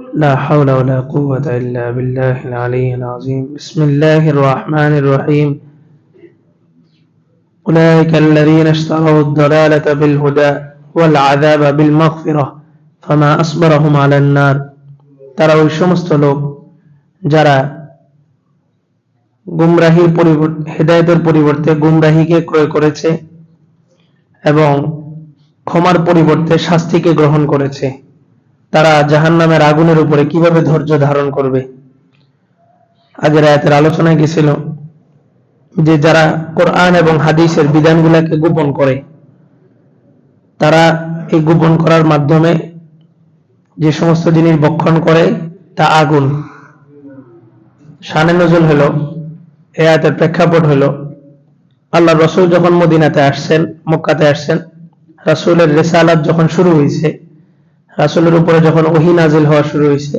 لا حول ولا قوة إلا بالله العلي العظيم بسم الله الرحمن الرحيم أولئك الذين اشتروا الضلالة بالهدى والعذاب بالمغفرة فما أصبرهم على النار তারা الشمس সমস্ত جرى গুমরাহির পরিবর্তে হেদায়তের পরিবর্তে গুমরাহিকে ক্রয় করেছে এবং ক্ষমার পরিবর্তে শাস্তিকে গ্রহণ করেছে তারা জাহান্নামের আগুনের উপরে কীভাবে ধৈর্য ধারণ করবে? আগের আয়াতের আলোচনায় গেছিল যে যারা কোরআন এবং হাদিসের বিধানগুলোকে গোপন করে, তারা এই গোপন করার মাধ্যমে যে সমস্ত জিনিস বক্ষণ করে, তা আগুন। শানে নজুল হলো এ আয়াতের প্রেক্ষাপট হলো আল্লাহ রসুল যখন মদিনাতে আসছেন, মক্কাতে আসছেন, রাসূলের রেসালাত যখন শুরু হয়েছে রাসূলের উপরে যখন ওহী নাজিল হওয়া শুরু হয়েছে,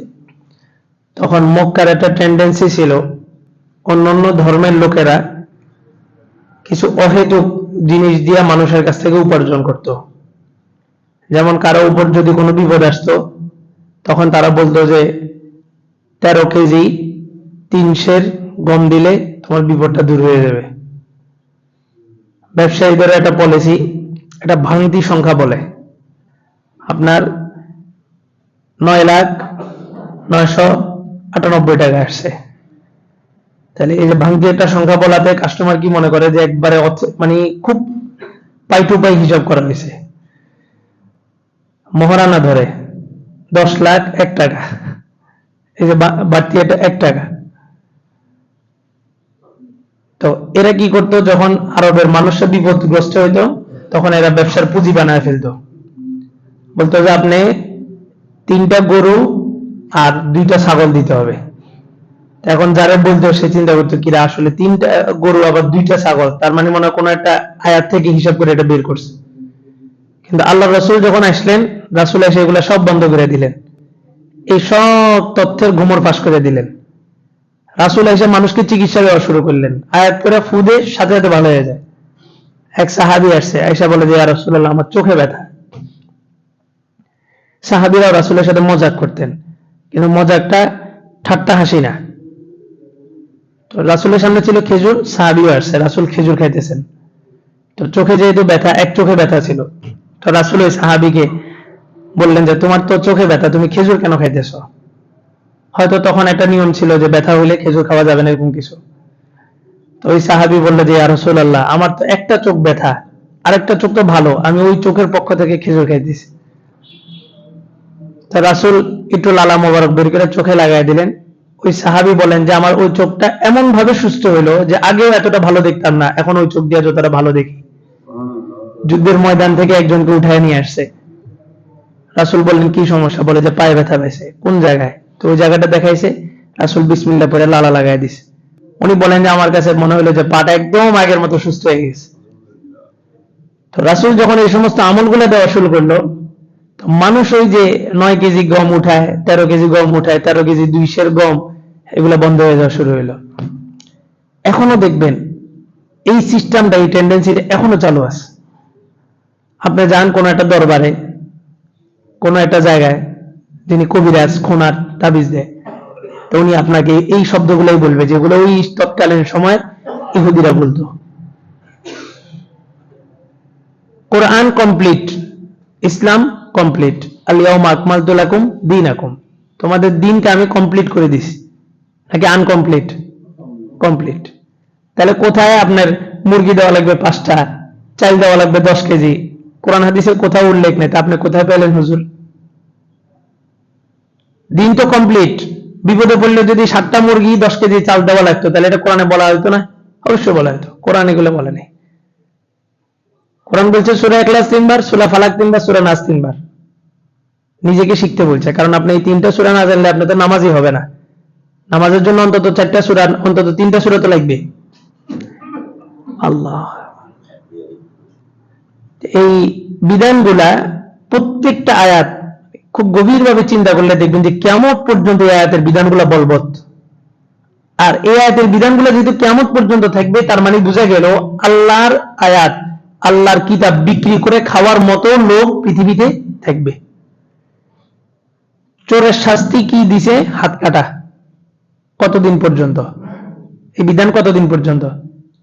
তখন মক্কার একটা টেন্ডেন্সি ছিল অন্যান্য ধর্মের লোকেরা কিছু অহেতুক জিনিস দিয়ে মানুষের কাছ থেকে উপার্জন করত। যেমন কারও উপর যদি কোনো বিপদ আসতো, তখন তারা বলতো যে, তেরো কেজি তিনশের গম দিলে তোমার বিপদটা দূর হয়ে যাবে। ব্যবসায়ীদের একটা পলিসি একটা ভাঙতি সংখ্যা বলে। আপনার নয় লাখ নয়শো আটানব্বই টাকা আসছে। তাহলে এই যে ভাঙতি একটা সংখ্যা বলাতে কাস্টমার কি মনে করে যে একবারে মানে খুব পাই টু পাই হিসাব করা হয়েছে। মহারানা ধরে দশ লাখ এক টাকা। এই যে বাড়তি এটা এক টাকা। তো এরা কি করতো? যখন আরবের মানুষের বিপদগ্রস্ত হইতো, তখন এরা ব্যবসার পুঁজি বানায় ফেলতো। বলতো যে আপনি তিনটা গরু আর দুইটা ছাগল দিতে হবে। এখন যারা বলতো সে চিন্তা করতো কিরা, আসলে তিনটা গরু আবার দুইটা ছাগল? তার মানে মনে হয় কোনো একটা আয়াত থেকে হিসাব করে এটা বের করছে। কিন্তু আল্লাহ রসুল যখন আসলেন, রাসুল এসে এগুলা সব বন্ধ করে দিলেন। এই সব তথ্যের ঘুমর ফাঁস করে দিলেন। রাসুল এসে মানুষকে চিকিৎসা দেওয়া শুরু করলেন। আয়াত করে ফুদে সাথে সাথে ভালো হয়ে যায়। এক সাহাবি আসছে আয়সা বলে যে রাসুল্লাহ আমার চোখে ব্যথা। সাহাবিরাও রাসুলের সাথে মজাক করতেন। কিন্তু মজাকটা ঠাট্টা হাসি না। তো রাসুলের সামনে ছিল খেজুর, সাহাবিও আসছে, রাসুল খেজুর খাইতেছেন। তো চোখে যেহেতু ব্যথা, এক চোখে ব্যথা ছিল। তো রাসুল ওই সাহাবিকে বললেন যে, তোমার তো চোখে ব্যথা, তুমি খেজুর কেন খাইতেছ? হয়তো তখন একটা নিয়ম ছিল যে, ব্যথা হইলে খেজুর খাওয়া যাবে না, এরকম কিছু। তো ওই সাহাবি বলল যে রসুল আল্লাহ আমার তো একটা চোখ ব্যথা, আরেকটা চোখ তো ভালো, আমি ওই চোখের পক্ষ থেকে খেজুর খাইতেছি। তো রাসুল একটু লালা মোবারক বের করে চোখে লাগাই দিলেন। ওই সাহাবি বলেন যে, আমার ওই চোখটা এমন ভাবে সুস্থ হলো যে, আগেও এতটা ভালো দেখতাম না, এখন ওই চোখ দিয়ে যতটা ভালো দেখি। যুদ্ধের ময়দান থেকে একজনকে উঠায় নিয়ে আসছে। রাসুল বললেন, কি সমস্যা? বলে যে, পায়ে ব্যথা পেয়েছে কোন জায়গায়? তো ওই জায়গাটা দেখাইছে। রাসুল বিসমিল্লা পরে লালা লাগাই দিছে। উনি বলেন যে, আমার কাছে মনে হলো যে, পাটা একদম আগের মতো সুস্থ হয়ে গেছে। তো রাসুল যখন এই সমস্ত আমলগুলো দেওয়া শুরু করল মানুষ ওই যে নয় কেজি গম উঠায়, তেরো কেজি গম উঠায়, তেরো কেজি দুইশের গম, এগুলো বন্ধ হয়ে যাওয়া শুরু হইল। এখনও দেখবেন, এই সিস্টেমটা এই টেন্ডেন্সিটা এখনও চালু আছে। আপনি যান কোনো একটা দরবারে, কোনো একটা জায়গায়, যিনি কবিরাজ, খোনার তাবিজ দেয়, তো উনি আপনাকে এই শব্দগুলোই বলবে, যেগুলো ওই তৎকালীন সময় ইহুদিরা বলতো। কোরআন কমপ্লিট ইসলাম কমপ্লিট আলিয়াউম আকমালতু লাকুম দীনাকুম। তোমাদের দিনটা আমি কমপ্লিট করে দিছি। নাকি আনকমপ্লিট কমপ্লিট তাহলে কোথায় আপনার মুরগি দেওয়া লাগবে পাঁচটা, চাল দেওয়া লাগবে দশ কেজি? কোরআন হাদিসের কোথাও উল্লেখ নেই, তা আপনি কোথায় পেলেন হুজুর? দিন তো কমপ্লিট বিপদে পড়লে যদি সাতটা মুরগি দশ কেজি চাল দেওয়া লাগতো, তাহলে এটা কোরআনে বলা হতো না? অবশ্যই বলা হতো কোরআন এগুলো বলে নেই। কোরআন বলছে সুরা এখলাস তিনবার, সুরা ফালাক তিনবার, সুরা নাস তিনবার। নিজেকে শিখতে বলছে, কারণ আপনি এই তিনটা সুরা না জানলে আপনি তো নামাজই হবে না। নামাজের জন্য অন্তত চারটা সুরা, অন্তত তিনটা সুরা তো লাগবে। আল্লাহ। এই বিধানগুলা প্রত্যেকটা আয়াত খুব গভীরভাবে চিন্তা করলে দেখবেন যে কেমন পর্যন্ত এই আয়াতের বিধানগুলো বলবৎ। আর এই আয়াতের বিধানগুলো যেহেতু কেমন পর্যন্ত থাকবে, তার মানে বোঝা গেল আল্লাহর আয়াত আল্লাহর কিতাব বিক্রি করে খাওয়ার মতো লোক পৃথিবীতে থাকবে। চোরের শাস্তি কি দিছে হাত কাটা? কতদিন পর্যন্ত? এই বিধান কতদিন পর্যন্ত?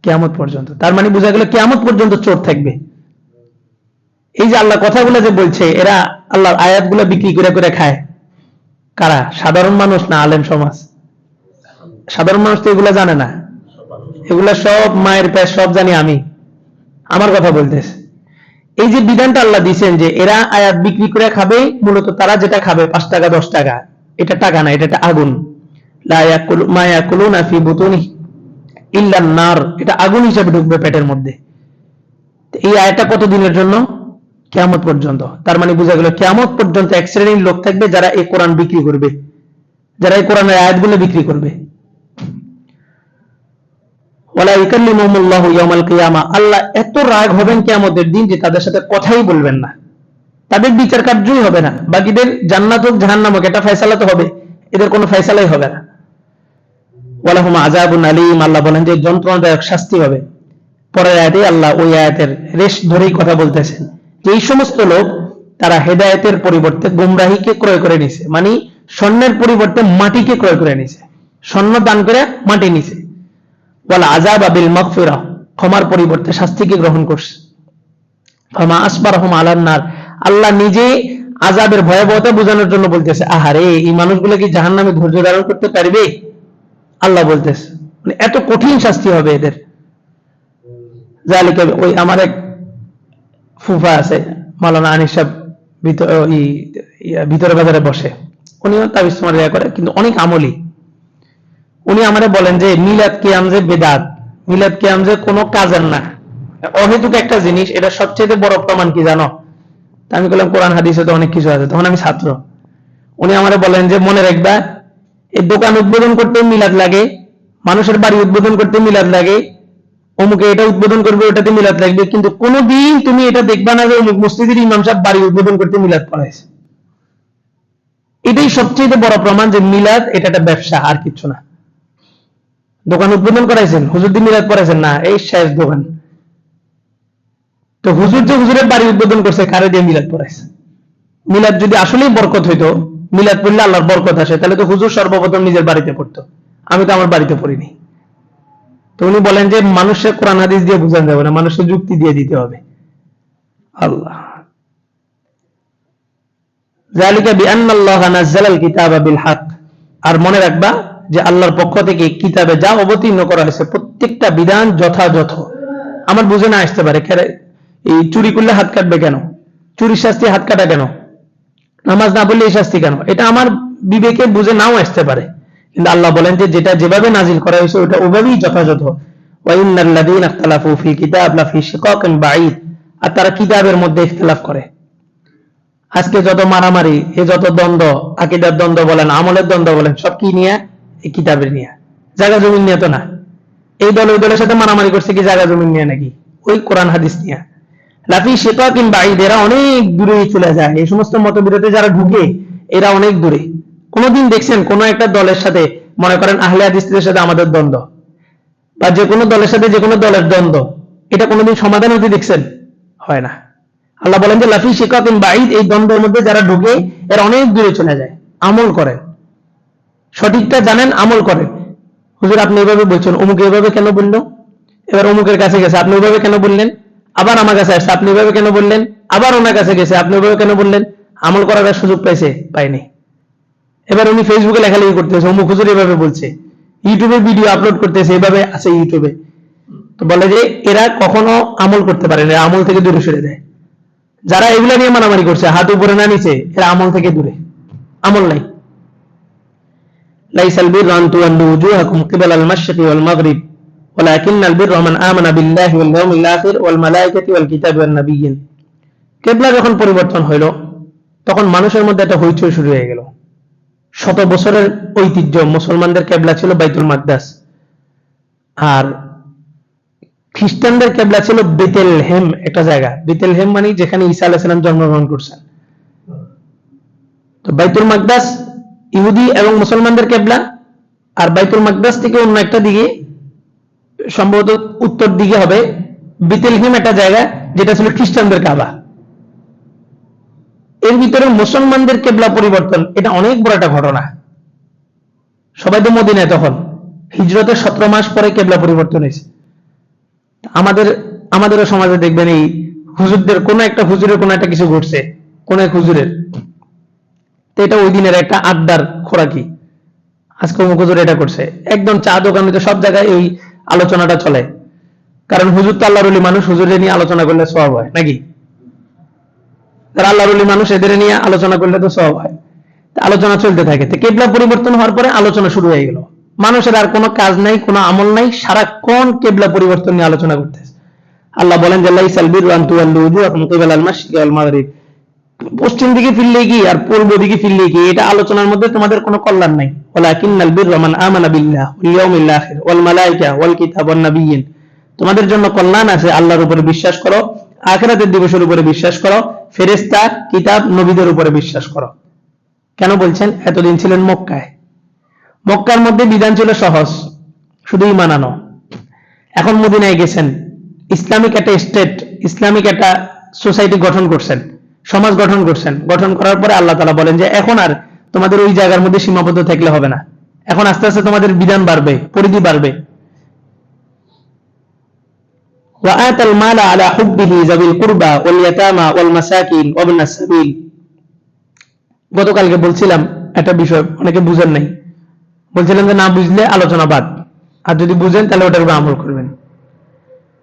কেয়ামত পর্যন্ত। তার মানে বোঝা গেল কেয়ামত পর্যন্ত চোর থাকবে। এই যে আল্লাহ কথাগুলো যে বলছে, এরা আল্লাহর আয়াতগুলো বিক্রি করে করে খায়। কারা? সাধারণ মানুষ না আলেম সমাজ? সাধারণ মানুষ তো এগুলা জানে না। এগুলা সব মায়ের পেশ সব জানি আমি। আমার কথা বলতেছে। এই যে বিধানটা আল্লাহ দিয়েছেন যে এরা আয়াত বিক্রি করে খাবে, মূলত তারা যেটা খাবে, পাঁচ টাকা, দশ টাকা, এটা টাকা না, এটা একটা আগুন। নার, এটা আগুন হিসেবে ঢুকবে পেটের মধ্যে। এই আয়াতটা কত দিনের জন্য? কেয়ামত পর্যন্ত। তার মানে বোঝা গেল, কেয়ামত পর্যন্ত এক শ্রেণির লোক থাকবে যারা এই কোরআন বিক্রি করবে। যারা এই কোরআনের আয়াতগুলো বিক্রি করবে। আল্লাহ এত রাগ হবেন কিয়ামতের দিন যে তাদের সাথে কথাই বলবেন না। তাদের বিচার কার্যই হবে না। বাকিদের জান্নাত হোক, জাহান্নাম হোক, এটা ফয়সালা তো হবে। এদের কোনো ফয়সালাই হবে না। আলীম, আল্লাহ বলেন যে যন্ত্রণাদায়ক শাস্তি হবে। পরের আয়াতে আল্লাহ ওই আয়াতের রেশ ধরেই কথা বলতেছেন। যে এই সমস্ত লোক, তারা হেদায়েতের পরিবর্তে গুমরাহিকে ক্রয় করে নিছে। মানে স্বর্ণের পরিবর্তে মাটিকে ক্রয় করে নিছে। স্বর্ণ দান করে মাটি নিছে। ওয়াল আজাব আবিল মাগফিরা, ক্ষমার পরিবর্তে শাস্তিকে গ্রহণ করছে? ফামা আসবারহুম আলান্নার আল্লাহ নিজে আজাবের ভয়াবহতা বোঝানোর জন্য বলতেছে আহারে এই মানুষগুলো কি জাহান্নামে ধৈর্য ধারণ করতে পারবে? আল্লাহ বলতেছে মানে এত কঠিন শাস্তি হবে এদের। জালিকা ওই আমার এক ফুফা আছে মালানা আনিস সাহেব, ভিতর বাজারে বসে। উনিও তাবিজ করে, কিন্তু অনেক আমলি। উনি আমারে বলেন যে, মিলাদ কিয়াম যে বেদাত, মিলাদ কিয়াম যে কোনো কাজের না। অহেতুক একটা জিনিস, এটা সবচেয়ে বড় প্রমাণ কি জানো? আমি বললাম, কোরআন, হাদিসে তো অনেক কিছু আছে, তখন আমি ছাত্র। উনি আমারে বলেন যে, মনে রাখবা, এই দোকান উদ্বোধন করতে মিলাদ লাগে, মানুষের বাড়ি উদ্বোধন করতে মিলাদ লাগে, অমুকে এটা উদ্বোধন করবে, ওটাতে মিলাদ লাগবে, কিন্তু কোনোদিন তুমি এটা দেখবা না যে, অমুক মসজিদের ইমাম সাহেব বাড়ি উদ্বোধন করতে মিলাদ করাইছে। এটাই সবচেয়ে বড় প্রমাণ যে মিলাদ, এটা একটা ব্যবসা, আর কিছু না। দোকান উদ্বোধন করাইছেন, হুজুর দিন মিলাদ পড়াইছেন না, এই শেষ দোকান। তো হুজুর যে হুজুরের বাড়ি উদ্বোধন করছে, কারে দিয়ে মিলাদ পড়াইছে? মিলাদ যদি আসলেই বরকত হইতো, মিলাদ পড়লে আল্লাহর বরকত আসে, তাহলে তো হুজুর সর্বপ্রথম নিজের বাড়িতে পড়তো। আমি তো আমার বাড়িতে পড়িনি। তো উনি বলেন যে, মানুষের কোরআন হাদিস দিয়ে বুঝান যাবে না, মানুষের যুক্তি দিয়ে দিতে হবে। আল্লাহ। জালিকা বিআন্না আল্লাহ নাযালাল কিতাবা বিল হক। আর মনে রাখবা যে আল্লাহর পক্ষ থেকে কিতাবে যা অবতীর্ণ করা হয়েছে, প্রত্যেকটা বিধান যথাযথ। আমার বুঝে না আসতে পারে এই চুরি করলে হাত কাটবে কেন? চুরির শাস্তি হাত কাটা কেন? নামাজ না পড়লে এই শাস্তি কেন? এটা আমার বিবেকে বুঝে নাও আসতে পারে। কিন্তু আল্লাহ বলেন যে যেটা যেভাবে নাজিল করা হয়েছে, ওটা ওভাবেই যথাযথ। আর তারা কিতাবের মধ্যে ইখতিলাফ করে। আজকে যত মারামারি, এ যত দ্বন্দ্ব, আকিদার দ্বন্দ্ব বলেন, আমলের দ্বন্দ্ব বলেন, সব কি নিয়ে? এই কিতাবের নিয়ে। জায়গা জমিন নিয়ে তো না। এই দল ওই দলের সাথে মারামারি করছে কি জায়গা জমিন নিয়ে নাকি? ওই কোরআন হাদিস নিয়ে। লাফি শেকাকিন বাঈদ, এরা অনেক দূরে চলে যায়। এই সমস্ত মতবিরোধে যারা ঢুকে, এরা অনেক দূরে। কোনোদিন দেখছেন কোন একটা দলের সাথে, মনে করেন আহলে হাদিসদের সাথে আমাদের দ্বন্দ্ব বা যে কোনো দলের সাথে যে কোনো দলের দ্বন্দ্ব, এটা কোনোদিন সমাধান হতে দেখছেন? হয় না। আল্লাহ বলেন যে, লাফি শিকাকিন বাঈদ, এই দ্বন্দ্বের মধ্যে যারা ঢুকে, এরা অনেক দূরে চলে যায়। আমল করেন। সঠিকটা জানেন, আমল করেন। হুজুর, আপনি এভাবে বলছেন, অমুক এভাবে কেন বলল? এবার অমুকের কাছে গেছে, আপনি ওইভাবে কেন বললেন? আবার আমার কাছে আসছে, আপনি এভাবে কেন বললেন? আবার ওনার কাছে গেছে, আপনি ওইভাবে কেন বললেন? আমল করার সুযোগ পাইছে? পাইনি। এবার উনি ফেসবুকে লেখালেখি করতেছে, অমুক হুজুর এভাবে বলছে। ইউটিউবে ভিডিও আপলোড করতেছে, এভাবে আছে ইউটিউবে তো বলে যে, এরা কখনো আমল করতে পারে না আমল থেকে দূরে সরে যায়। যারা এগুলা নিয়ে মারামারি করছে, হাত উপরে না নিচে, এরা আমল থেকে দূরে। আমল নাই। ليس البر أن تولوا وجوهكم قبل المشرق والمغرب ولكن البر من آمن بالله واليوم الآخر والملائكة والكتاب والنبيين কেবলা যখন পরিবর্তন হইল তখন মানুষের মধ্যে একটা হইচই শুরু হয়ে গেল শত বছরের ঐতিহ্য মুসলমানদের কেবলা ছিল বাইতুল মাকদাস আর খ্রিস্টানদের কেবলা ছিল বেতেল হেম একটা জায়গা বেতেল হেম মানে যেখানে ঈসা আলাইসালাম জন্মগ্রহণ করছেন তো বাইতুল মাকদাস ইহুদি এবং মুসলমানদের কেবলা আর বাইতুল মাকদাস থেকে অন্য একটা দিকে সম্ভবত উত্তর দিকে হবে বেতেল হেম একটা জায়গা, যেটা ছিল খ্রিস্টানদের কাবা। এর ভিতরে মুসলমানদের কেবলা পরিবর্তন, এটা অনেক বড় একটা ঘটনা। সবাই তো মদিনায় তখন। হিজরতের সতেরো মাস পরে কেবলা পরিবর্তন হয়েছে। আমাদের, আমাদেরও সমাজে দেখবেন এই হুজুরদের, কোন একটা হুজুরের কোন একটা কিছু ঘটছে, কোন এক হুজুরের। তো এটা ওই দিনের একটা আড্ডার খোরাকি। আজকে অমুক এটা করছে। একদম চা দোকানে তো সব জায়গায় এই আলোচনাটা চলে। কারণ হুজুর তো আল্লাহর মানুষ, হুজুরে নিয়ে আলোচনা করলে সব হয়, নাকি? যারা আল্লাহর মানুষ, এদের নিয়ে আলোচনা করলে তো সব হয়। আলোচনা চলতে থাকে। তো কেবলা পরিবর্তন হওয়ার পরে আলোচনা শুরু হয়ে গেল। মানুষের আর কোনো কাজ নাই, কোনো আমল নাই, সারাক্ষণ কেবলা পরিবর্তন নিয়ে আলোচনা করতেছে। আল্লাহ বলেন যে, লাইসাল বিরু আন তুওয়াল্লু উজুহাকুম কিবাল আল মাশরিকি ওয়াল মাগরিব। পশ্চিম দিকে ফিরলে কি আর পূর্ব দিকে ফিরলে কি? এটা আলোচনার মধ্যে তোমাদের কোনো কল্যাণ নাই। ওয়ালাকিন্নাল বিররা মান আমানা বিল্লাহ ওয়াল আখির ওয়াল মালায়েকা ওয়াল কিতাব ওয়ান নাবিয়্যিন। তোমাদের জন্য কল্যাণ আছে আল্লাহর উপরে বিশ্বাস করো, আখিরাতের দিবসের উপরে বিশ্বাস করো, ফেরেশতা, কিতাব, নবীদের উপরে বিশ্বাস করো। কেন বলছেন? এতদিন ছিলেন মক্কায়। মক্কার মধ্যে বিধান ছিল সহজ শুধুই মানানো এখন মদিনায় গেছেন। ইসলামিক একটা স্টেট ইসলামিক একটা সোসাইটি গঠন করছেন। সমাজ গঠন করছেন গঠন করার পরে আল্লাহ তালা বলেন যে এখন আর তোমাদের ওই জায়গার মধ্যে সীমাবদ্ধ থাকলে হবে না এখন আস্তে আস্তে তোমাদের বিধান বাড়বে পরিধি বাড়বে وآتى المال على حبه ذوي القربى واليتامى والمساكين وابن السبيل গতকালকে বলছিলাম একটা বিষয় অনেকে বুঝেন নাই বলছিলাম যে না বুঝলে আলোচনা বাদ আর যদি বুঝেন তাহলে ওটার উপর আমল করবেন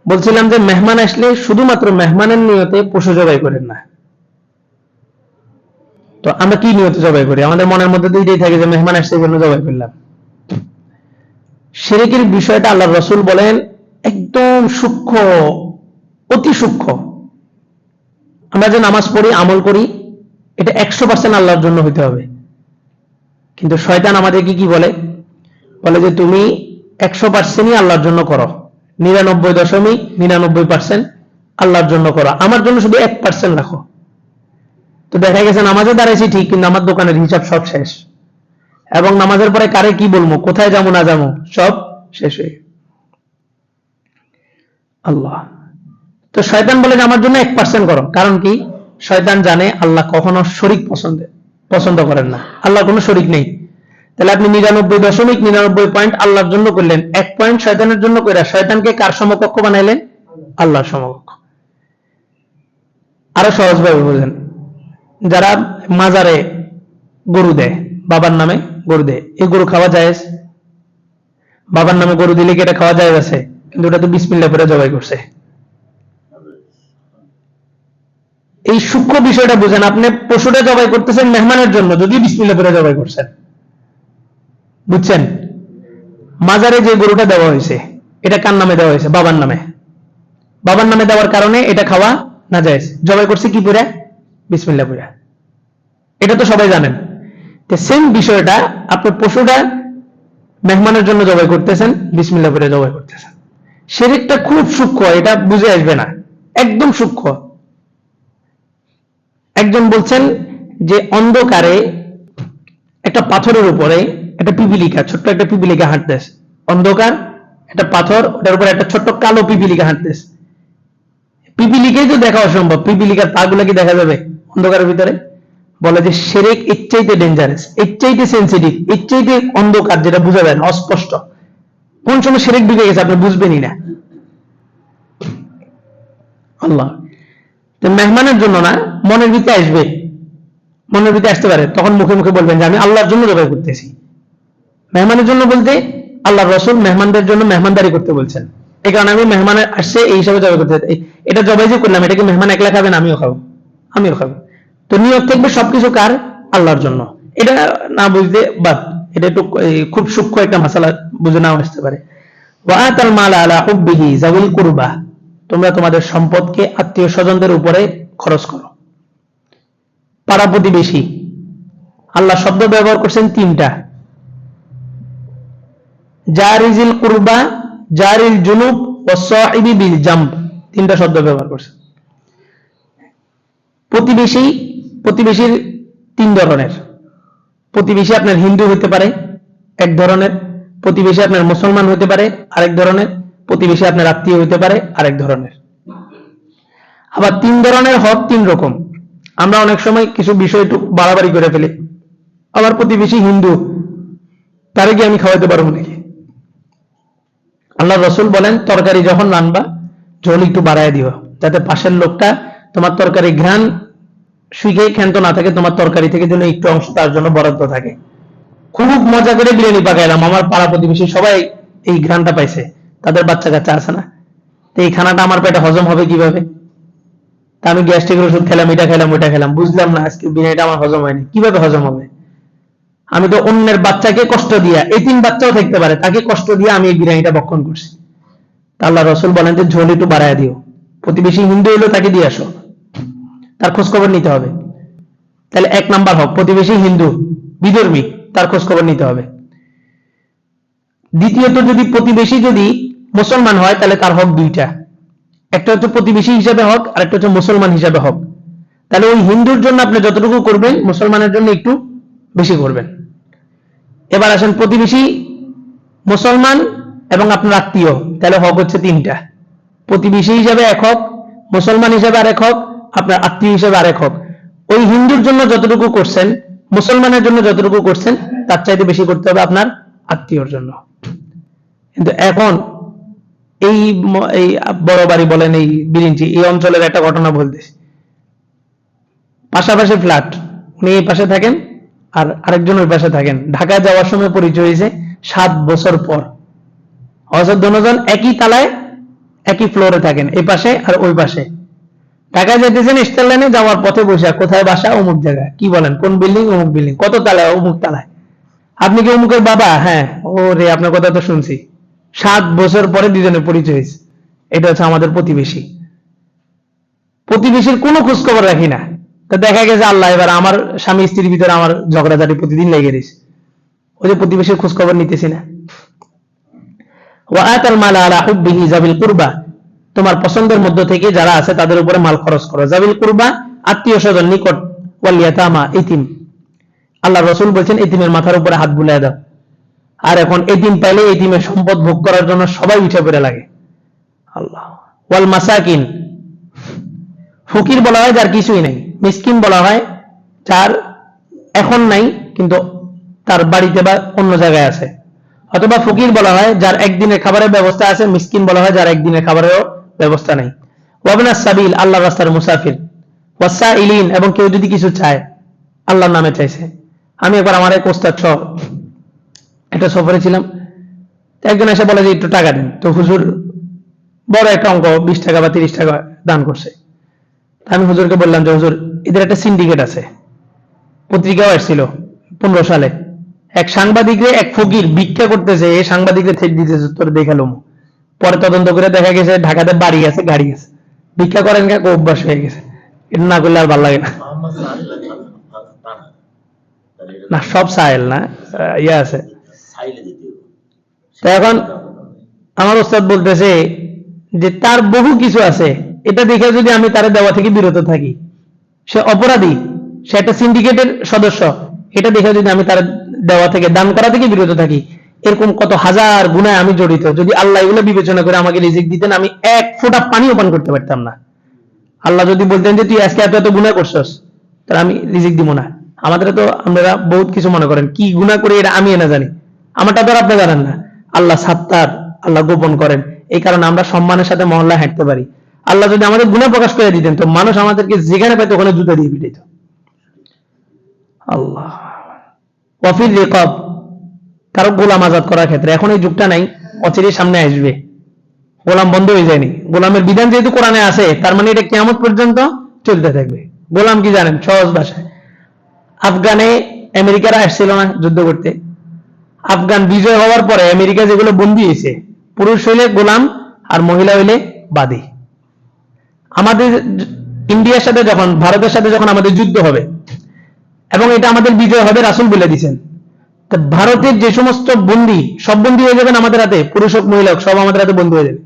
বলছিলাম যে মেহমান আসলে শুধুমাত্র মেহমানের নিয়তে পশু জবাই করেন না তো আমরা কি নিয়তে জবাই করি? আমাদের মনের মধ্যে তো এটাই থাকে যে মেহমান আসছে জন্য জবাই করলাম। শিরিকের বিষয়টা আল্লাহ রসুল বলেন, একদম সূক্ষ্ম, অতি সূক্ষ্ম। আমরা যে নামাজ পড়ি, আমল করি, এটা একশো পার্সেন্ট আল্লাহর জন্য হইতে হবে। কিন্তু শয়তান আমাদেরকে কি বলে? বলে যে তুমি একশো পার্সেন্টই আল্লাহর জন্য করো। নিরানব্বই দশমিক নিরানব্বই পার্সেন্ট আল্লাহর জন্য করো। আমার জন্য শুধু এক পার্সেন্ট রাখো। তো দেখা গেছে নামাজে দাঁড়াইছি ঠিক, কিন্তু আমার দোকানের হিসাব সব শেষ। এবং নামাজের পরে কারে কি বলব, কোথায় যাব, না যাব, সব শেষ হয়ে আল্লাহ। তো শয়তান বলে যে আমার জন্য এক পার্সেন্ট করো, কারণ কি? শয়তান জানে আল্লাহ কখনো শরিক পছন্দ পছন্দ করেন না। আল্লাহ কোনো শরিক নেই। তাহলে আপনি নিরানব্বই দশমিক নিরানব্বই পয়েন্ট আল্লাহর জন্য করলেন, এক পয়েন্ট শয়তানের জন্য করে শয়তানকে কার সমকক্ষ বানাইলেন? আল্লাহর সমকক্ষ। আরও সহজভাবে বললেন যারা মাজারে গরু দেয়, বাবার নামে গরু দেয়, এই গরু খাওয়া যায় বাবার নামে গরু দিলে কি এটা খাওয়া যায় আছে? কিন্তু ওটা তো বিসমিল্লা করে জবাই করছে। এই সূক্ষ্ম বিষয়টা বুঝেন, আপনি পশুটা জবাই করতেছেন মেহমানের জন্য, যদি বিসমিল্লা করে জবাই করছেন। বুঝছেন? মাজারে যে গরুটা দেওয়া হয়েছে, এটা কার নামে দেওয়া হয়েছে? বাবার নামে। বাবার নামে দেওয়ার কারণে এটা খাওয়া না যায় জবাই করছে কি পুরা? বিসমিল্লা পুরা এটা তো সবাই জানেন। তো সেম বিষয়টা আপনি পশুটা মেহমানের জন্য জবাই করতেছেন বিসমিল্লা করে জবাই করতেছেন। শেরিকটা খুব সূক্ষ্ম, এটা বুঝে আসবে না। একদম সূক্ষ্ম। একজন বলছেন যে অন্ধকারে একটা পাথরের উপরে একটা পিপিলিকা, ছোট্ট একটা পিপিলিকা হাঁটতেছে। অন্ধকার, একটা পাথর, ওটার উপরে একটা ছোট্ট কালো পিপিলিকা হাঁটতেছে। পিপিলিকাই তো দেখা অসম্ভব, পিপিলিকার পাগুলা কি দেখা যাবে? অন্ধকারের ভিতরে বলে যে সেরেক এর চাইতে ডেঞ্জারাস এর চাইতে সেন্সিটিভ এর চাইতে অন্ধকার যেটা বোঝা যায় না, অস্পষ্ট। কোন সময় সেরেক ঢুকে গেছে আপনি বুঝবেনই না। আল্লাহ। তো মেহমানের জন্য না, মনের ভিতরে আসবে। মনের ভিতরে আসতে পারে। তখন মুখে মুখে বলবেন যে আমি আল্লাহর জন্য জবাই করতেছি। মেহমানের জন্য বলতে আল্লাহ রসুল মেহমানদের জন্য মেহমানদারি করতে বলছেন। এই কারণে আমি মেহমানের আসছে, এই হিসাবে জবাই করতে এটা জবাই যে করলাম এটা কি মেহমান একলা খাবেন, আমিও খাব। আমিও খাব। তো নিয়ত থাকবে সবকিছু কার? আল্লাহর জন্য। এটা না বুঝতে বাদ, এটা একটু খুব সূক্ষ্ম একটা মশালা বুঝে নাও আসতে পারে। কুরবা, তোমরা তোমাদের সম্পদকে আত্মীয় স্বজনদের উপরে খরচ করো। পাড়া প্রতিবেশী, আল্লাহ শব্দ ব্যবহার করছেন তিনটা। জারিজিল কুরবা জারিল জুনুব ও সাহিবি বিল তিনটা শব্দ ব্যবহার করছেন প্রতিবেশী প্রতিবেশীর তিন ধরনের। প্রতিবেশী আপনার হিন্দু হতে পারে, এক ধরনের। প্রতিবেশী আপনার মুসলমান হতে পারে, আরেক ধরনের। প্রতিবেশী আপনার আত্মীয় হতে পারে, আরেক ধরনের। আবার তিন ধরনের হক তিন রকম। আমরা অনেক সময় কিছু বিষয় একটু বাড়াবাড়ি করে ফেলি। আমার প্রতিবেশী হিন্দু, তারে কি আমি খাওয়াতে পারব নাকি? আল্লাহ রসুল বলেন, তরকারি যখন রান্না ঝোল একটু বাড়ায় দিও। যাতে পাশের লোকটা তোমার তরকারি ঘ্রাণ শুইকে ক্ষান্ত না থাকে, তোমার তরকারি থেকে যেন একটু অংশ তার জন্য বরাদ্দ থাকে। খুব মজা করে বিরিয়ানি পাকাইলাম আমার পাড়া প্রতিবেশী সবাই এই ঘ্রাণটা পাইছে, তাদের বাচ্চা কাচ্চা আছে না। তো এই খানাটা আমার পেটে হজম হবে কীভাবে? তা আমি গ্যাস্ট্রিকের ওষুধ খেলাম, এটা খেলাম, ওইটা খেলাম, বুঝলাম না আজকে বিরিয়ানিটা আমার হজম হয়নি, কীভাবে হজম হবে? আমি তো অন্যের বাচ্চাকে কষ্ট দিয়া, এই তিন বাচ্চাও থাকতে পারে, তাকে কষ্ট দিয়ে আমি এই বিরিয়ানিটা বক্ষণ করছি। তা আল্লাহ রসুল বলেন যে, ঝোল একটু বাড়ায় দিও। প্রতিবেশী হিন্দু হইল তাকে দিয়ে আসো। তার খোঁজ খবর নিতে হবে। তাহলে এক নাম্বার হোক, প্রতিবেশী হিন্দু, বিধর্মী, তার খোঁজ খবর নিতে হবে। দ্বিতীয়ত যদি প্রতিবেশী যদি মুসলমান হয়, তাহলে তার হক দুইটা। একটা হচ্ছে প্রতিবেশী হিসাবে হক আর একটা হচ্ছে মুসলমান হিসাবে হক। তাহলে ওই হিন্দুর জন্য আপনি যতটুকু করবেন, মুসলমানের জন্য একটু বেশি করবেন। এবার আসেন প্রতিবেশী মুসলমান এবং আপনার আত্মীয়, তাহলে হক হচ্ছে তিনটা। প্রতিবেশী হিসাবে এক হক, মুসলমান হিসাবে আরেক হক আপনার আত্মীয় হিসাবে আরেক হক। ওই হিন্দুর জন্য যতটুকু করছেন, মুসলমানের জন্য যতটুকু করছেন, তার চাইতে বেশি করতে হবে আপনার আত্মীয়র জন্য। কিন্তু এখন এই এই বড় বাড়ি বলেন, এই বিরিঞ্চি, এই অঞ্চলের একটা ঘটনা বলতেছি পাশাপাশি ফ্ল্যাট। উনি এই পাশে থাকেন আর আরেকজন ওই পাশে থাকেন। ঢাকা যাওয়ার সময় পরিচয় হয়েছে সাত বছর পর। অবশ্য দুজন একই তালায়, একই ফ্লোরে থাকেন, এই পাশে আর ওই পাশে। ঢাকা যেতেছেন স্টার লাইনে যাওয়ার পথে বসে কোথায় বাসা? অমুক জায়গায়। কি বলেন? কোন বিল্ডিং অমুক বিল্ডিং কত তালায়? অমুক তালায়। আপনি কি অমুকের বাবা? হ্যাঁ। ও রে আপনার কথা তো শুনছি। সাত বছর পরে দুজনের পরিচয় হয়েছে। এটা হচ্ছে আমাদের প্রতিবেশী। প্রতিবেশীর কোনো খোঁজ খবর রাখি না। তো দেখা গেছে, আল্লাহ এবার আমার স্বামী স্ত্রীর ভিতরে আমার ঝগড়াঝাটি প্রতিদিন লেগে গেছে ওই যে প্রতিবেশীর খোঁজ খবর নিতেছি না। ওয়াতাল মালা আলা হুব্বিহি জাবিল কুরবা। তোমার পছন্দের মধ্য থেকে যারা আছে তাদের উপরে মাল খরচ করো। জাবিল কুরবা, আত্মীয় স্বজন, নিকট, ওয়াল ইয়াতামা, ইতিম। আল্লাহ রসুল বলছেন, ইতিমের মাথার উপরে হাত বুলাই দাও। আর এখন এতিম পাইলে এতিমের সম্পদ ভোগ করার জন্য সবাই উঠে পড়ে লাগে। আল্লাহ। ওয়াল মাসাকিন। ফকির বলা হয় যার কিছুই নাই। মিসকিন বলা হয় যার এখন নাই, কিন্তু তার বাড়িতে বা অন্য জায়গায় আছে। অথবা ফকির বলা হয় যার একদিনের খাবারের ব্যবস্থা আছে, মিসকিন বলা হয় যার একদিনের খাবারেরও ব্যবস্থা নেই। ওয়াবনা সাবিল আল্লাহ রাস্তার মুসাফির। ওয়াসা ইলিন এবং কেউ যদি কিছু চায়, আল্লাহর নামে চাইছে। আমি একবার আমার এক ওস্তাদ সহ একটা সফরে ছিলাম। একজন এসে বলে যে, একটু টাকা দেন। তো হুজুর বড় একটা অঙ্ক, বিশ টাকা বা তিরিশ টাকা দান করছে। আমি হুজুরকে বললাম যে, হুজুর, এদের একটা সিন্ডিকেট আছে। পত্রিকাও আসছিল পনেরো সালে। এক সাংবাদিকরে এক ফকির ভিক্ষা করতেছে এই সাংবাদিকরে থেট দিতেছে, তোর দেখালাম পরে তদন্ত করে দেখা গেছে ঢাকাতে বাড়ি আছে, গাড়ি আছে। ভিক্ষা করেন কা অভ্যাস হয়ে গেছে। এটা না করলে আর ভালো লাগে না। না, সব সাহেল না ইয়ে আছে। তো এখন আমার ওস্তাদ বলতেছে যে তার বহু কিছু আছে, এটা দেখে যদি আমি তার দেওয়া থেকে বিরত থাকি, সে অপরাধী, সে একটা সিন্ডিকেটের সদস্য, এটা দেখে যদি আমি তার দেওয়া থেকে, দান করা থেকে বিরত থাকি এরকম কত হাজার গুণায় আমি জড়িত। যদি আল্লাহ এগুলো বিবেচনা করে আমাকে রিজিক দিতেন, আমি এক ফোঁটা পানিও পান করতে পারতাম না। আল্লাহ যদি বলতেন যে, তুই আজকে এত এত গুণা করছস, তাহলে আমি রিজিক দিব না। আমাদের তো আমরা বহুত কিছু মনে করেন, কি গুণা করি এটা আমি না জানি। আমারটা তো আপনি জানেন না। আল্লাহ সাত্তার, আল্লাহ গোপন করেন। এই কারণে আমরা সম্মানের সাথে মহল্লা হাঁটতে পারি। আল্লাহ যদি আমাদের গুণা প্রকাশ করে দিতেন, তো মানুষ আমাদেরকে যেখানে পেত ওখানে জুতা দিয়ে পিটাইত। আল্লাহ। ওয়াফির রেকব কারও গোলাম আজাদ করার ক্ষেত্রে। এখন এই যুগটা নাই অচিরের সামনে আসবে। গোলাম বন্ধ হয়ে যায়নি। গোলামের বিধান যেহেতু কোরআনে আছে, তার মানে এটা কেমন পর্যন্ত চলতে থাকবে। গোলাম কি জানেন? সহজ ভাষায়। আফগানে আমেরিকারা আসছিল না যুদ্ধ করতে। আফগান বিজয় হওয়ার পরে আমেরিকা যেগুলো বন্দি হয়েছে, পুরুষ হইলে গোলাম আর মহিলা হইলে বাদী। আমাদের ইন্ডিয়ার সাথে যখন, ভারতের সাথে যখন আমাদের যুদ্ধ হবে, এবং এটা আমাদের বিজয় হবে, রাসুল বলে দিছেন তো ভারতের যে সমস্ত বন্দী, সব বন্দী হয়ে যাবেন আমাদের হাতে, পুরুষ হোক, মহিলা হোক, সব আমাদের হাতে বন্দী হয়ে যাবে।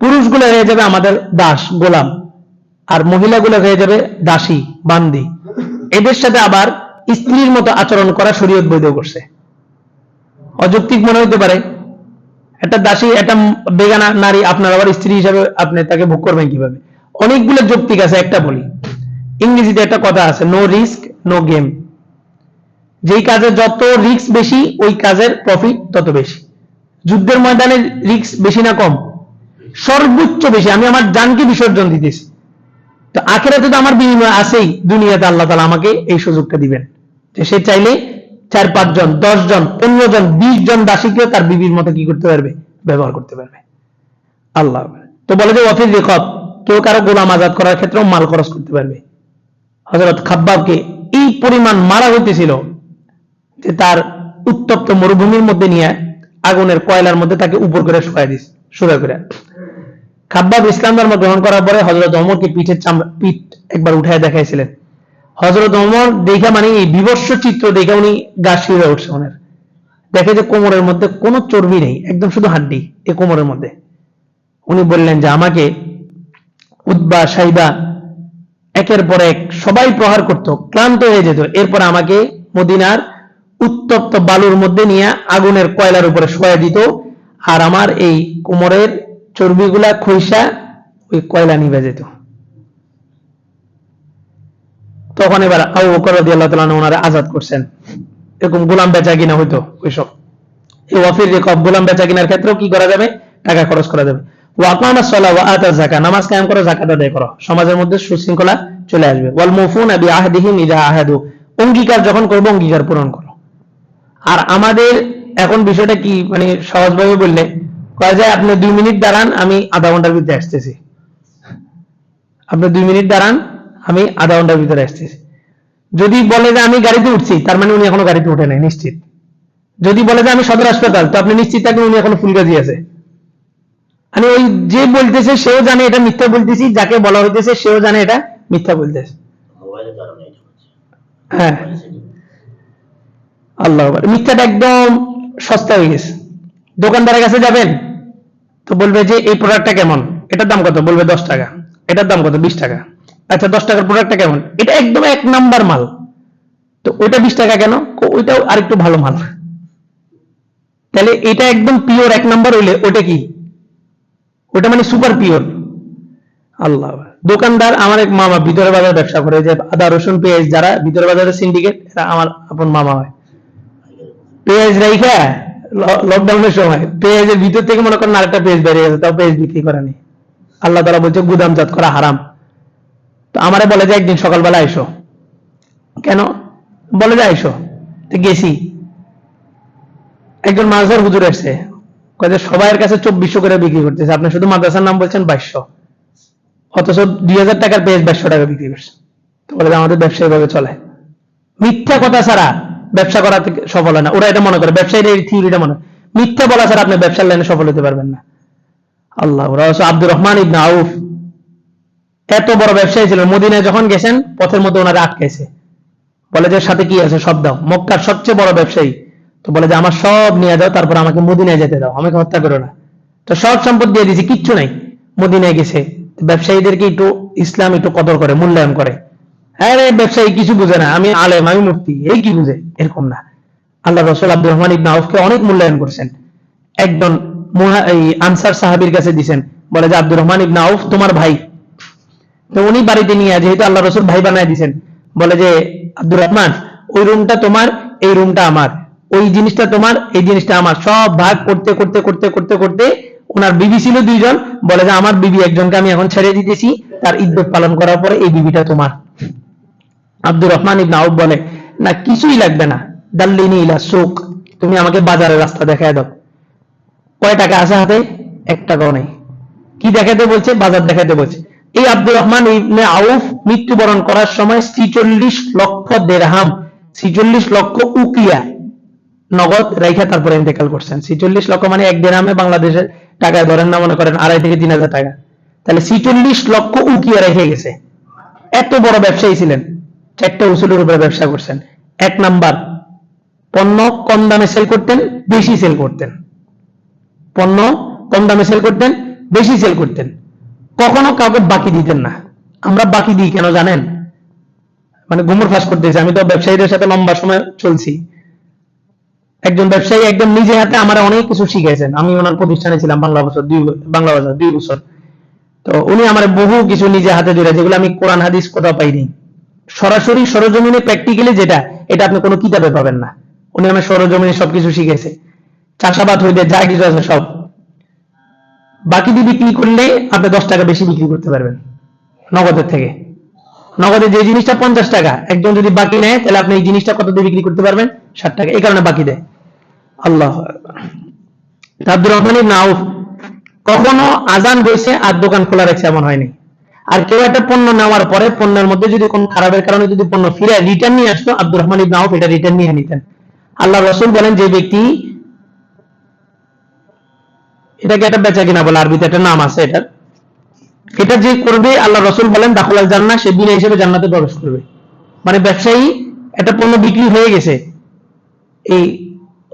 পুরুষগুলো হয়ে যাবে আমাদের দাস, গোলাম, আর মহিলাগুলো হয়ে যাবে দাসী, বান্দি। এদের সাথে আবার স্ত্রীর মতো আচরণ করা শরীয়ত বৈধ করছে। অযৌক্তিক মনে হতে পারে, একটা দাসী, একটা বেগানা নারী, আপনার আবার স্ত্রী হিসাবে আপনি তাকে ভোগ করবেন কীভাবে? অনেকগুলো যৌক্তিক আছে, একটা বলি। ইংরেজিতে একটা কথা আছে নো রিস্ক নো গেম যেই কাজে যত রিস্ক বেশি, ওই কাজের প্রফিট তত বেশি। যুদ্ধের ময়দানে রিস্ক বেশি না কম? সর্বোচ্চ বেশি। আমি আমার জানকে বিসর্জন দিতেছি। তো আখেরাতে তো আমার বিনিময় আছেই। দুনিয়াতে আল্লাহ তালা আমাকে এই সুযোগটা দিবেন। যে সে চাইলে চার পাঁচজন দশ জন, পনেরো জন, বিশ জন দাসীকেও তার বিবির মতো কি করতে পারবে? ব্যবহার করতে পারবে। আল্লাহ। তো বলে যে অফিস রেখব কেউ কারও গোলাম আজাদ করার ক্ষেত্রেও মাল খরচ করতে পারবে। হজরত খাব্বাবকে এই পরিমাণ মারা হইতেছিল। যে তার উত্তপ্ত মরুভূমির মধ্যে নিয়ে আগুনের কয়লার মধ্যে তাকে উপর করে শুকাই দিস শুকা করে। খাব্বাব ইসলাম ধর্ম গ্রহণ করার পরে হজরত অমরকে পিঠের চামড়া, পিঠ একবার উঠায় দেখাইছিলেন। হজরত অমর দেখে মানে এই বিবর্ষ চিত্র দেখে উনি গা শিরে উঠছে ওনার। দেখে যে কোমরের মধ্যে কোনো চর্বি নেই, একদম শুধু হাড্ডি এই কোমরের মধ্যে। উনি বললেন যে আমাকে উদ্বা সাইবা একের পর এক সবাই প্রহার করত, ক্লান্ত হয়ে যেত। এরপর আমাকে মদিনার উত্তপ্ত বালুর মধ্যে নিয়ে আগুনের কয়লার উপরে শোয়া দিত। আর আমার এই কোমরের চর্বিগুলা খইসা ওই কয়লা নিভে যেত। তখন এবার আবু বকর রাদিয়াল্লাহু তাআলা ওনারা আজাদ করছেন। এরকম গোলাম বেচা কিনা হইতো ওইসব। এই ওয়াফির রেকব গোলাম বেচা কিনার ক্ষেত্রেও কি করা যাবে? টাকা খরচ করা যাবে। ওয়াকামা সলা ওয়া আতা যাকা নামাজ কায়েম করো, যাকাত আদায় করো। সমাজের মধ্যে সুশৃঙ্খলা চলে আসবে। ওয়াল মুফুনা বি আহাদিহিম ইযা আহাদু। অঙ্গীকার যখন করব, অঙ্গীকার পূরণ করো। আর আমাদের এখন বিষয়টা কি? মানে সহজভাবে বললে কয়া যায় আপনি দুই মিনিট দাঁড়ান আমি আধা ঘণ্টার ভিতরে আসতেছি। আপনি দুই মিনিট দাঁড়ান আমি আধা ঘণ্টার ভিতরে আসতেছি। যদি বলে যে আমি গাড়িতে উঠছি তার মানে উনি এখনও গাড়িতে উঠে নাই নিশ্চিত। যদি বলে যে আমি সদর হাসপাতাল তো আপনি নিশ্চিত থাকবেন উনি এখনও ফুলগাজি আছে। মানে ওই যে বলতেছে সেও জানে এটা মিথ্যা বলতেছি যাকে বলা হইতেছে সেও জানে এটা মিথ্যা বলতেছে। হ্যাঁ। আল্লাহ মিথ্যাটা একদম সস্তা হয়ে গেছে। দোকানদারের কাছে যাবেন, তো বলবে যে, এই প্রোডাক্টটা কেমন? এটার দাম কত? বলবে দশ টাকা। এটার দাম কত? বিশ টাকা। আচ্ছা দশ টাকার প্রোডাক্টটা কেমন? এটা একদম এক নাম্বার মাল। তো ওইটা বিশ টাকা কেন? ওইটাও আরেকটু ভালো মাল। তাহলে এটা একদম পিওর এক নাম্বার হইলে ওটা কি? ওটা মানে সুপার পিওর আল্লাহ দোকানদার আমার এক মামা, ভিতরে বাজার ব্যবসা করে, যে আদা, রসুন পেঁয়াজ, যারা ভিতরে বাজারের সিন্ডিকেট আমার আপন মামা হয়। পেঁয়াজ রাইখা লকডাউনের সময়। পেঁয়াজের ভিতর থেকে মনে করেন আরেকটা পেঁয়াজ বেরিয়ে গেছে, তাও পেঁয়াজ বিক্রি করে নি আল্লাহ তারা বলছে, গুদামজাত করা হারাম। তো আমারে বলে যে, একদিন সকালবেলা আইসো। কেন? বলে যে, আইসো। তো গেছি। একজন মাঝার হুজুর এসছে। কয়ে সবাইয়ের কাছে চব্বিশশো করে বিক্রি করতেছে। আপনি শুধু মাদ্রাসার নাম বলছেন, বাইশশো। অথচ দুই হাজার টাকার পেঁয়াজ বাইশশো টাকা বিক্রি করছে। তো বলে যে, আমাদের ব্যবসা এভাবে চলে। মিথ্যা কথা ছাড়া ব্যবসা করা সফল হয় না। ওরা এটা মনে করে, ব্যবসায়ীর এই থিওরিটা মনে মিথ্যা বলা ছাড়া আপনি ব্যবসার লাইনে সফল হতে পারবেন না। আল্লাহ, ওরা আব্দুর রহমান ইবনে আউফ। এত বড় ব্যবসায়ী ছিলেন মদিনায় যখন গেছেন, পথের মধ্যে ওনারা আটকাইছে বলে যে সাথে কি আছে? সব দাও। মক্কার সবচেয়ে বড় ব্যবসায়ী। তো বলে যে, আমার সব নিয়ে যাও, তারপর আমাকে মদিনায় যেতে দাও। আমাকে হত্যা করো না। তো সব সম্পদ দিয়ে দিয়েছি, কিচ্ছু নাই। মদিনায় গেছে। ব্যবসায়ীদেরকে একটু ইসলাম একটু কদর করে, মূল্যায়ন করে। আরে ব্যবসায়ী কিছু বুঝে না। আমি আলেম, আমি মুক্তি এই কি বুঝে? এরকম না। আল্লাহ রসুল আব্দুর রহমান ইবনা আউফকে অনেক মূল্যায়ন করছেন। একজন আনসার সাহাবীর কাছে দিছেন, বলে যে, আব্দুর রহমান ইবনা আউফ তোমার ভাই। তো উনি বাড়িতে নিয়ে, যেহেতু আল্লাহ রসুল ভাই বানায় দিছেন, বলে যে, আব্দুর রহমান, ওই রুমটা তোমার, এই রুমটা আমার। ওই জিনিসটা তোমার, এই জিনিসটা আমার। সব ভাগ করতে করতে করতে করতে করতে ওনার বিবি ছিল দুইজন, বলে যে, আমার বিবি একজনকে আমি এখন ছেড়ে দিতেছি, তার ইদ্যত পালন করার পরে এই বিবিটা তোমার। আব্দুর রহমান ইবনে আউফ বলে, না, কিছুই লাগবে না। দাল্লিনি ইলা সুক। তুমি আমাকে বাজারের রাস্তা দেখায় দাও। কয় টাকা আছে হাতে? এক টাকাও নেই। কি দেখাতে বলছে? বাজার দেখাতে বলছে। এই আব্দুর রহমান ইবনে আউফ মৃত্যুবরণ করার সময় ছিচল্লিশ লক্ষ দেড়হাম, ছিচল্লিশ লক্ষ উকিয়া নগদ রেখা তারপরে ইন্তেকাল করছেন। ছিচল্লিশ লক্ষ মানে এক দেড়হামে বাংলাদেশের টাকায় ধরেন না, মনে করেন আড়াই থেকে তিন হাজার টাকা। তাহলে ছিচল্লিশ লক্ষ উকিয়া রেখে গেছে। এত বড় ব্যবসায়ী ছিলেন। চারটা উসুলের উপরে ব্যবসা করছেন। এক নাম্বার, পণ্য কম দামে সেল করতেন, বেশি সেল করতেন। পণ্য কম দামে সেল করতেন, বেশি সেল করতেন। কখনো কাউকে বাকি দিতেন না। আমরা বাকি দিই কেন জানেন? মানে গুমর ফাঁস করতেছি আমি তো ব্যবসায়ীদের সাথে লম্বা সময় চলছি। একজন ব্যবসায়ী একদম নিজে হাতে আমার অনেক কিছু শিখাইছেন আমি ওনার প্রতিষ্ঠানে ছিলাম বাংলা বছর, দুই বাংলা বছর, দুই বছর। তো উনি আমার বহু কিছু নিজে হাতে ধরে যেগুলো আমি কোরআন, হাদিস কোথাও পাইনি। সরাসরি সরজমিনে প্র্যাকটিক্যালি যেটা, এটা আপনি কোনো কিতাবে পাবেন না। উনি আমার সরজমিনে সবকিছু শিখেছে। চাষাবাদ হইতে যা কিছু আছে সব। বাকি দিয়ে বিক্রি করলে আপনি দশ টাকা বেশি বিক্রি করতে পারবেন। নগদের থেকে। নগদে যে জিনিসটা পঞ্চাশ টাকা, একজন যদি বাকি নেয়, তাহলে আপনি এই জিনিসটা কত দিয়ে বিক্রি করতে পারবেন? ষাট টাকা। এই কারণে বাকি দেয়। আল্লাহ। আব্দুর রহমান ইবনে আউফ। কখনো আজান বসে আর দোকান খোলা রাখছে এমন হয়নি। আর কেউ একটা পণ্য নেওয়ার পরে পণ্যের মধ্যে যদি কোনো খারাপের কারণে যদি পণ্য ফিরে রিটার্ন নিয়ে আসতো, আব্দুর রহমান ইবনে আউফ এটা রিটার্ন নিয়ে নিতেন। আল্লাহ রসুল বলেন, যে ব্যক্তি এটাকে একটা বেচা কিনা বলে, আরবিতে একটা নাম আছে এটার। এটা যে করবে আল্লাহ রসুল বলেন, দাখল আল জান্নাহ সে বিনা হিসেবে জান্নাতে প্রবেশ করবে। মানে ব্যবসায়ী একটা পণ্য বিক্রি হয়ে গেছে। এই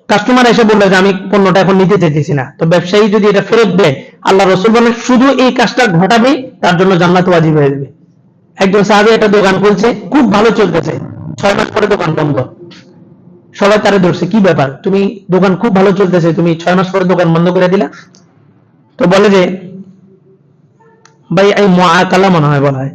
কাস্টমার এসে বলল যে, আমি পণ্যটা এখন নিতে চাইতেছি না। তো ব্যবসায়ী যদি এটা ফেরত দেয় আল্লাহ রসুল বলেন, শুধু এই কাজটা ঘটাবে, তার জন্য জান্নাত ওয়াজিব হয়ে যাবে। একজন সাহাবি একটা দোকান খুলছে, খুব ভালো চলতেছে। ছয় মাস পরে দোকান বন্ধ। সবাই তারে ধরছে, কি ব্যাপার? তুমি দোকান খুব ভালো চলতেছে, তুমি ছয় মাস পরে দোকান বন্ধ করে দিলা? তো বলে যে, ভাই, এই মহাকালা মনে হয়, বলা হয়।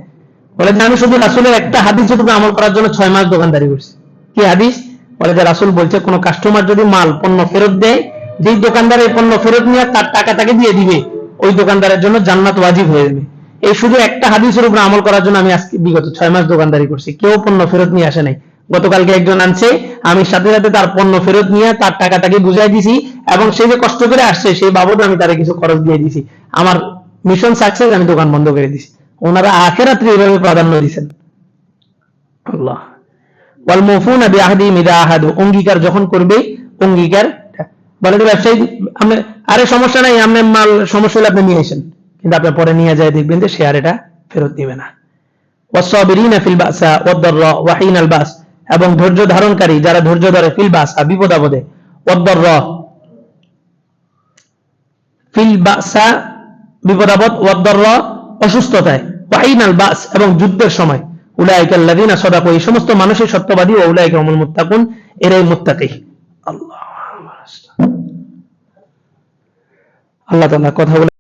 বলে যে, আমি শুধু রাসুলের একটা হাদিসের উপরে আমল করার জন্য ছয় মাস দোকানদারি করছি। কি হাদিস? বলে যে, রাসুল বলছে, কোন কাস্টমার যদি মাল, পণ্য ফেরত দেয়, যেই দোকানদার এই পণ্য ফেরত নিয়ে তার টাকা তাকে দিয়ে দিবে ওই দোকানদারের জন্য জান্নাত ওয়াজিব হয়ে যাবে। এই শুধু একটা হাদিসের উপরে আমল করার জন্য আমি আজকে বিগত ছয় মাস দোকানদারি করছি। কেউ পণ্য ফেরত নিয়ে আসে নাই। গতকালকে একজন আনছে, আমি সাথে সাথে তার পণ্য ফেরত নিয়ে তার টাকা তাকে বুঝাই দিছি এবং সে যে কষ্ট করে আসছে, সেই বাবদ আমি তারে কিছু খরচ দিয়ে দিছি। আমার মিশন সাকসেস আমি দোকান বন্ধ করে দিছি। ওনারা আখেরাত্রে এভাবে প্রাধান্য দিছেন। আল্লাহ। ওয়াল মুফুনা বিআহদিহিম ইযা আহাদু। অঙ্গীকার যখন করবে, অঙ্গীকার, বলে ব্যবসায়ী আপনি, আরে সমস্যা নাই, আপনি মাল সমস্যা হলে আপনি নিয়ে আসেন। কিন্তু আপনি পরে নিয়ে যায় দেখবেন যে সে আর এটা ফেরত দিবে না। ওয়াসসাবিরিনা ফিল বাসা বাস। এবং ধৈর্য ধারণকারী, যারা ধৈর্য ধরে ফিল বাসা বিপদ আপদে, ওয়াদ-দাররা। ফিল বাসা, বিপদ আপদ অসুস্থতায়। ওয়া হিনাল বাস এবং যুদ্ধের সময়। উলাইকা আল্লাযিনা সাদাকু, এই সমস্ত মানুষের সত্যবাদী ও উলাইকা হুমুল মুত্তাকুন, এরাই মুত্তাকি। আল্লাহ। আল্লাহ তালা কথা বলে